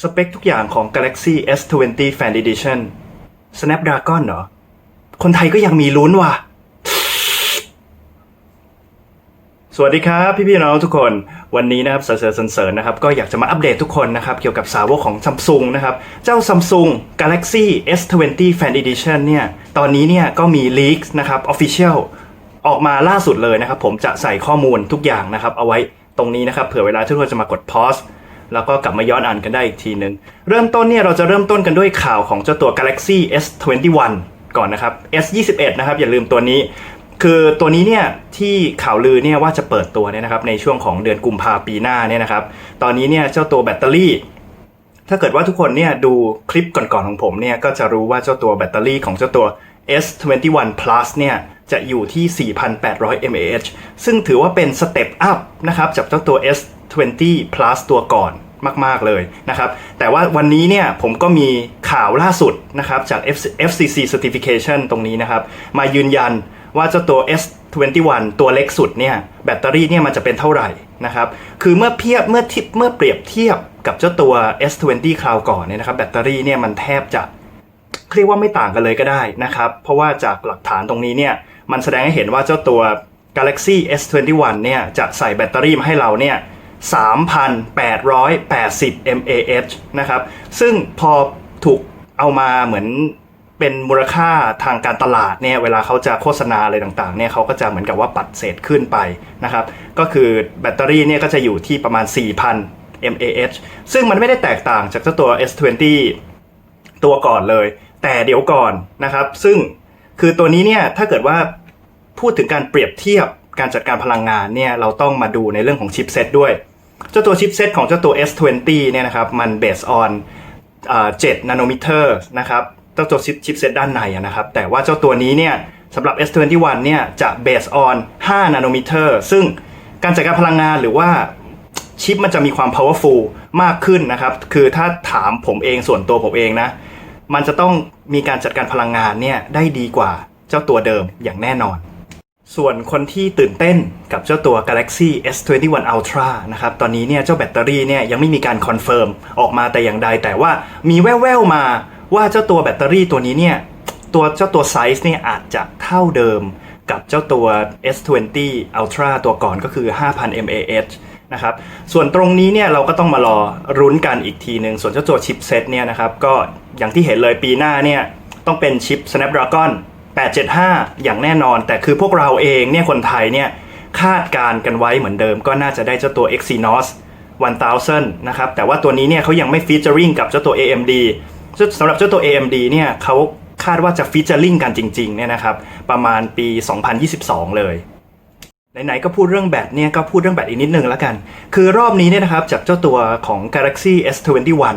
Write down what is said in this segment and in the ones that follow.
สเปคทุกอย่างของ Galaxy S20 Fan Edition Snapdragon เหรอ คนไทยก็ยังมีลุ้นว่ะ สวัสดีครับพี่พี่ๆน้องๆทุกคน วันนี้นะครับเสริร์เสริญนะครับ ก็อยากจะมาอัปเดตทุกคนนะครับ เกี่ยวกับสาวกของ Samsung นะครับ เจ้า Samsung Galaxy S20 Fan Edition เนี่ย ตอนนี้เนี่ยก็มี leak นะครับ Official ออกมาล่าสุดเลยนะครับ ผมจะใส่ข้อมูลทุกอย่างนะครับ เอาไว้ตรงนี้นะครับ เผื่อเวลาทุกคนจะมากด pause แล้วก็กลับมาย้อนอ่านกันได้อีกทีหนึ่งเริ่มต้นเนี่ยเราจะเริ่มต้นกันด้วยข่าวของเจ้าตัว Galaxy S21 ก่อนนะครับ S21 นะครับอย่าลืมตัวนี้ คือตัวนี้เนี่ยที่ข่าวลือเนี่ยว่าจะเปิดตัวเนี่ยนะครับในช่วงของเดือนกุมภาปีหน้าเนี่ยนะครับตอนนี้เนี่ยเจ้าตัวแบตเตอรี่ ถ้าเกิดว่าทุกคนเนี่ยดูคลิปก่อนๆของผมเนี่ยก็จะรู้ว่าเจ้าตัวแบตเตอรี่ของเจ้าตัว S21 Plus เนี่ยจะอยู่ที่ 4,800 mAh ซึ่งถือว่าเป็นสเต็ปอัพนะครับจากเจ้าตัว S20 Plus ตัวก่อน มาก ๆ เลยนะครับ แต่ว่าวันนี้เนี่ยผมก็มีข่าวล่าสุดนะครับจาก FCC Certification ตรงนี้นะครับ มายืนยันว่าเจ้าตัว S21 ตัวเล็กสุดเนี่ยแบตเตอรี่เนี่ยมันจะเป็นเท่าไหร่นะครับ คือเมื่อเทียบเมื่อทิเมื่อเปรียบเทียบกับเจ้าตัว S20 คราวก่อนเนี่ยนะครับแบตเตอรี่เนี่ยมันแทบจะเรียกว่าไม่ต่างกันเลยก็ได้นะครับ เพราะว่าจากหลักฐานตรงนี้เนี่ยมันแสดงให้เห็นว่าเจ้าตัว Galaxy S21 เนี่ยจะใส่แบตเตอรี่มาให้เราเนี่ย 3,880 mAh นะครับ ซึ่งพอถูกเอามาเหมือนเป็นมูลค่าทางการตลาดเนี่ยเวลาเขาจะโฆษณาอะไรต่างๆเนี่ยเขาก็จะเหมือนกับว่าปัดเศษขึ้นไปนะครับ ก็คือแบตเตอรี่เนี่ยก็จะอยู่ที่ประมาณ 4,000 mAh ซึ่งมันไม่ได้แตกต่างจากเจ้าตัว S20 ตัวก่อนเลย แต่เดี๋ยวก่อนนะครับ ซึ่งคือตัวนี้เนี่ยถ้าเกิดว่าพูดถึงการเปรียบเทียบ การจัดการพลังงานเนี่ยเราต้องมาดูในเรื่องของชิปเซตด้วย เจ้าตัวชิปเซตของเจ้าตัว S20 เนี่ยนะครับมัน based on อ่า7นาโนมิเตอร์นะครับเจ้าตัวชิปชิปเซตด้านในนะครับแต่ว่าเจ้าตัวนี้เนี่ยสำหรับ S21 เนี่ยจะ based on 5นาโนมิเตอร์ซึ่งการจัดการพลังงานหรือว่าชิปมันจะมีความ powerful มากขึ้นนะครับ คือถ้าถามผมเองส่วนตัวผมเองนะ มันจะต้องมีการจัดการพลังงานเนี่ยได้ดีกว่าเจ้าตัวเดิมอย่างแน่นอน ส่วนคนที่ตื่นเต้นกับเจ้าตัว Galaxy S21 Ultra นะครับ ตอนนี้เนี่ยเจ้าแบตเตอรี่เนี่ยยังไม่มีการคอนเฟิร์มออกมาแต่อย่างใด แต่ว่ามีแว่วๆมาว่าเจ้าตัวแบตเตอรี่ตัวนี้เนี่ยตัวเจ้าตัวไซส์เนี่ยอาจจะเท่าเดิมกับเจ้าตัว S20 Ultra ตัวก่อนก็คือ 5,000 mAh นะครับ ส่วนตรงนี้เนี่ยเราก็ต้องมารอรุ้นกันอีกทีหนึ่งส่วนเจ้าตัวชิปเซตเนี่ยนะครับก็อย่างที่เห็นเลยปีหน้าเนี่ยต้องเป็นชิป Snapdragon 875 อย่างแน่นอน แต่คือพวกเราเองเนี่ยคนไทยเนี่ยคาดการกันไว้เหมือนเดิมก็น่าจะได้เจ้าตัว Exynos 1000 นะครับ แต่ว่าตัวนี้เนี่ยเขายังไม่ฟีเจอริงกับเจ้าตัว AMD ซึ่งสำหรับเจ้าตัว AMD เนี่ยเขาคาดว่าจะฟีเจอริงกันจริงๆเนี่ยนะครับประมาณปี 2022 เลยไหนๆก็พูดเรื่องแบตเนี่ยก็พูดเรื่องแบตอีกนิดนึงแล้วกัน คือรอบนี้เนี่ยนะครับจากเจ้าตัวของ Galaxy S21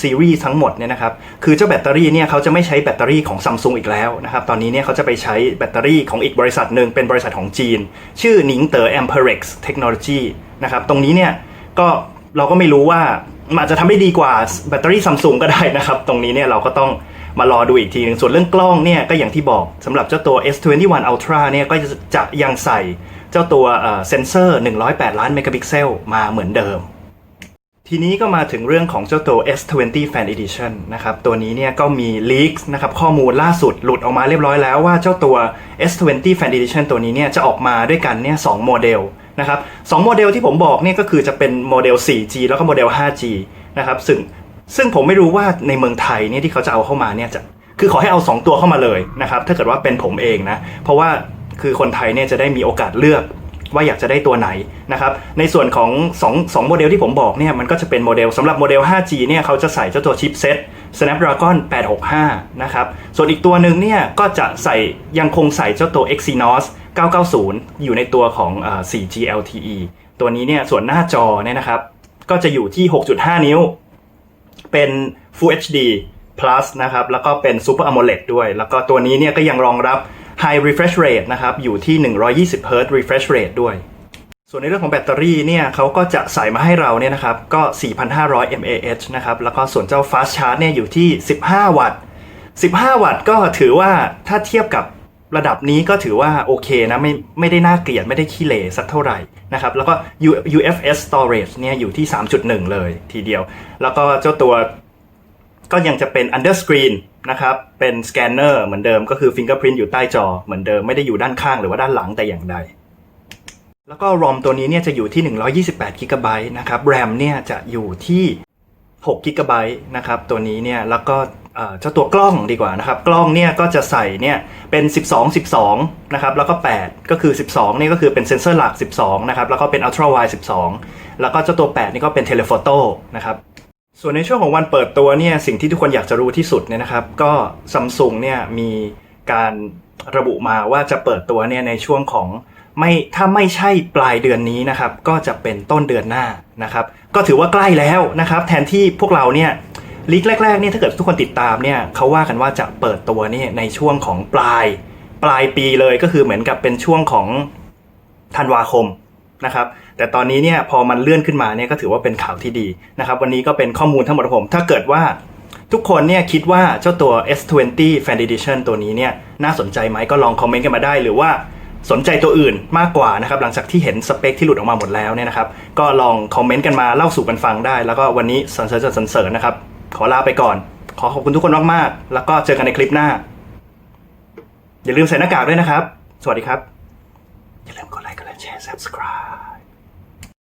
ซีรีส์ทั้งหมดเนี่ยนะครับ คือเจ้าแบตเตอรี่เนี่ยเขาจะไม่ใช้แบตเตอรี่ของ Samsung อีกแล้วนะครับ ตอนนี้เนี่ยเขาจะไปใช้แบตเตอรี่ของอีกบริษัทหนึ่งเป็นบริษัทของจีน ชื่อหนิงเต๋อ Amperex Technology นะครับ ตรงนี้เนี่ยก็เราก็ไม่รู้ว่าอาจจะทำได้ดีกว่าแบตเตอรี่ Samsung ก็ได้นะครับ ตรงนี้เนี่ยเราก็ต้องมารอดูอีกทีหนึงส่วนเรื่องกล้องเนี่ยก็อย่างที่บอกสำหรับเจ้าตัว S21 Ultra เนี่ยก็จะยังใส่เจ้าตัวเอ่อเซนเซอร์ 108 ล้านเมกะพิกเซลมาเหมือนเดิม ทีนี้ก็มาถึงเรื่องของเจ้าตัว S20 Fan Edition นะครับ ตัวนี้เนี่ยก็มี leaks นะครับข้อมูลล่าสุดหลุดออกมาเรียบร้อยแล้วว่าเจ้าตัว S20 Fan Edition ตัวนี้เนี่ยจะออกมาด้วยกันเนี่ยสองโมเดลนะครับสองโมเดลที่ผมบอกเนี่ยก็คือจะเป็นโมเดล 4G แล้วก็โมเดล 5G นะครับซึ่งซึ่งผมไม่รู้ว่าในเมืองไทยเนี่ยที่เขาจะเอาเข้ามาเนี่ยจะคือขอให้เอา 2 ตัวเข้ามาเลยนะครับถ้าเกิดว่าเป็นผมเองนะเพราะว่าคือคนไทยเนี่ยจะได้มีโอกาสเลือก ว่าอยากจะได้ตัวไหนนะครับในส่วนของ2 2โมเดลที่ผมบอกเนี่ยมันก็จะเป็นโมเดลสำหรับโมเดล 5G เนี่ยเขาจะใส่เจ้าตัวชิปเซ็ต Snapdragon 865 นะครับ ส่วนอีกตัวหนึ่งเนี่ยก็จะใส่ยังคงใส่เจ้าตัว Exynos 990 อยู่ในตัวของ 4G LTE ตัวนี้เนี่ยส่วนหน้าจอเนี่ยนะครับก็จะอยู่ที่ 6.5 นิ้ว เป็น Full HD Plus นะครับ แล้วก็เป็น Super AMOLED ด้วย แล้วก็ตัวนี้เนี่ยก็ยังรองรับ High Refresh Rate นะครับอยู่ที่ 120 Hz Refresh Rate ด้วย ส่วนในเรื่องของแบตเตอรี่เนี่ยเขาก็จะใส่มาให้เราเนี่ยนะครับก็ 4,500 mAh นะครับแล้วก็ส่วนเจ้า Fast Charge เนี่ยอยู่ที่ 15 วัตต์ 15 วัตต์ก็ถือว่าถ้าเทียบกับระดับนี้ก็ถือว่าโอเคนะไม่ไม่ได้น่าเกลียดไม่ได้ขี้เหร่สักเท่าไหร่นะครับแล้วก็ UFS storage เนี่ยอยู่ที่ 3.1 เลยทีเดียว แล้วก็เจ้าตัวก็ยังจะเป็น underscreen นะครับ เป็นสแกนเนอร์เหมือนเดิมก็คือ fingerprint อยู่ใต้จอเหมือนเดิมไม่ได้อยู่ด้านข้างหรือว่าด้านหลังแต่อย่างใด แล้วก็ ROM ตัวนี้เนี่ยจะอยู่ที่ 128 g b นะครับ RAM เนี่ยจะอยู่ที่6 g b นะครับตัวนี้เนี่ยแล้วก็เจ้าตัวกล้องดีกว่านะครับ กล้องเนี่ยก็จะใส่เนี่ยเป็น 12 12 นะครับ แล้วก็ 8 ก็คือ 12 นี่ก็คือเป็นเซนเซอร์หลัก 12 นะครับ แล้วก็เป็น ultra wide 12 แล้วก็เจ้าตัว 8 นี่ก็เป็น telephoto นะครับ ส่วนในช่วงของวันเปิดตัวเนี่ยสิ่งที่ทุกคนอยากจะรู้ที่สุดเนี่ยนะครับ ก็ซัมซุงเนี่ยมีการระบุมาว่าจะเปิดตัวเนี่ยในช่วงของไม่ถ้าไม่ใช่ปลายเดือนนี้นะครับ ก็จะเป็นต้นเดือนหน้านะครับ ก็ถือว่าใกล้แล้วนะครับ แทนที่พวกเราเนี่ยลีกแรกๆเนี่ยถ้าเกิดทุกคนติดตามเนี่ยเขาว่ากันว่าจะเปิดตัวเนี่ยในช่วงของปลาย ปลายปีเลยก็คือเหมือนกับเป็นช่วงของธันวาคม นะครับแต่ตอนนี้เนี่ยพอมันเลื่อนขึ้นมาเนี่ยก็ถือว่าเป็นข่าวที่ดีนะครับวันนี้ก็เป็นข้อมูลทั้งหมดของผม ถ้าเกิดว่าทุกคนเนี่ยคิดว่าเจ้าตัว S20 Fan Edition ตัวนี้เนี่ยน่าสนใจไหมก็ลองคอมเมนต์กันมาได้ หรือว่าสนใจตัวอื่นมากกว่านะครับหลังจากที่เห็นสเปคที่หลุดออกมาหมดแล้วเนี่ยนะครับก็ลองคอมเมนต์กันมาเล่าสู่กันฟังได้ แล้วก็วันนี้สรรเสริญสรรเสริญนะครับขอลาไปก่อน ขอขอบคุณทุกคนมากๆ แล้วก็เจอกันในคลิปหน้า อย่าลืมใส่หน้ากากด้วยนะครับ สวัสดีครับ อย่าลืมกดไลค์ กดแชร์ subscribe